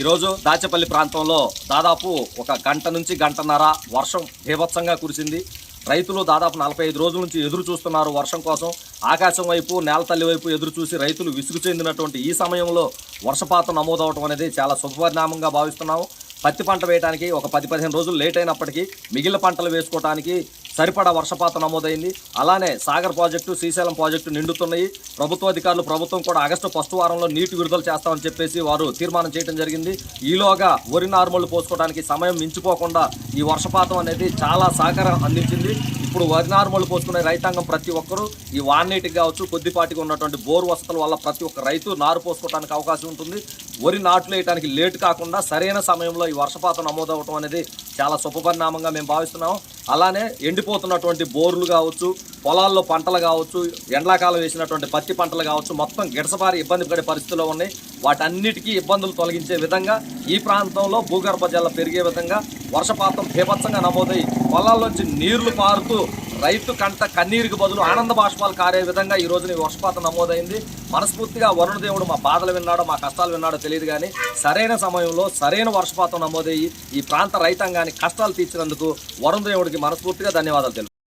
ఈరోజు దాచేపల్లి ప్రాంతంలో దాదాపు ఒక గంట నుంచి గంటన్నర వర్షం భీభత్సంగా కురిసింది. రైతులు దాదాపు నలభై ఐదు రోజుల నుంచి ఎదురు చూస్తున్నారు వర్షం కోసం. ఆకాశం వైపు నేల తల్లి వైపు ఎదురు చూసి రైతులు విసుగు చెందినటువంటి ఈ సమయంలో వర్షపాతం నమోదవటం అనేది చాలా శుభపరిణామంగా భావిస్తున్నాము. పత్తి పంట వేయడానికి ఒక పది పదిహేను రోజులు లేట్ అయినప్పటికీ మిగిలిన పంటలు వేసుకోవడానికి సరిపడా వర్షపాతం నమోదైంది. అలానే సాగర్ ప్రాజెక్టు శ్రీశైలం ప్రాజెక్టు నిండుతున్నాయి. ప్రభుత్వ అధికారులు ప్రభుత్వం కూడా ఆగస్టు ఫస్ట్ వారంలో నీటి విడుదల చేస్తామని చెప్పేసి వారు తీర్మానం చేయడం జరిగింది. ఈలోగా వరి నార్మల్ పోసుకోవడానికి సమయం మించిపోకుండా ఈ వర్షపాతం అనేది చాలా సహకారం అందించింది. ఇప్పుడు వరి నార్మల్ పోసుకునే రైతాంగం ప్రతి ఒక్కరూ ఈ వాన్నీటికి కావచ్చు కొద్దిపాటికి ఉన్నటువంటి బోర్ వసతుల వల్ల ప్రతి ఒక్క రైతు నారు పోసుకోవడానికి అవకాశం ఉంటుంది. వరి నాట్లు వేయడానికి లేట్ కాకుండా సరైన సమయంలో ఈ వర్షపాతం నమోదవటం అనేది చాలా శుభపరిణామంగా మేము భావిస్తున్నాం అలానే ఎండిపోతున్నటువంటి బోర్లు కావచ్చు పొలాల్లో పంటలు కావచ్చు ఎండాకాలం వేసినటువంటి పత్తి పంటలు కావచ్చు మొత్తం గిడసపారి ఇబ్బంది పడే పరిస్థితుల్లో ఉన్నాయి. వాటన్నిటికీ ఇబ్బందులు తొలగించే విధంగా ఈ ప్రాంతంలో భూగర్భ జల పెరిగే విధంగా వర్షపాతం బీభత్సంగా నమోదై పొలాల్లోంచి నీళ్ళు పారుతూ రైతు కంట కన్నీరుకి బదులు ఆనంద బాష్పాలు కారే విధంగా ఈ రోజున ఈ వర్షపాతం నమోదైంది. మనస్ఫూర్తిగా వరుణ దేవుడు మా బాధలు విన్నాడో మా కష్టాలు విన్నాడో తెలియదు కానీ సరైన సమయంలో సరైన వర్షపాతం నమోదయ్యి ఈ ప్రాంత రైతాంగానికి కష్టాలు తీర్చినందుకు వరుణ దేవుడికి మనస్ఫూర్తిగా ధన్యవాదాలు తెలుపు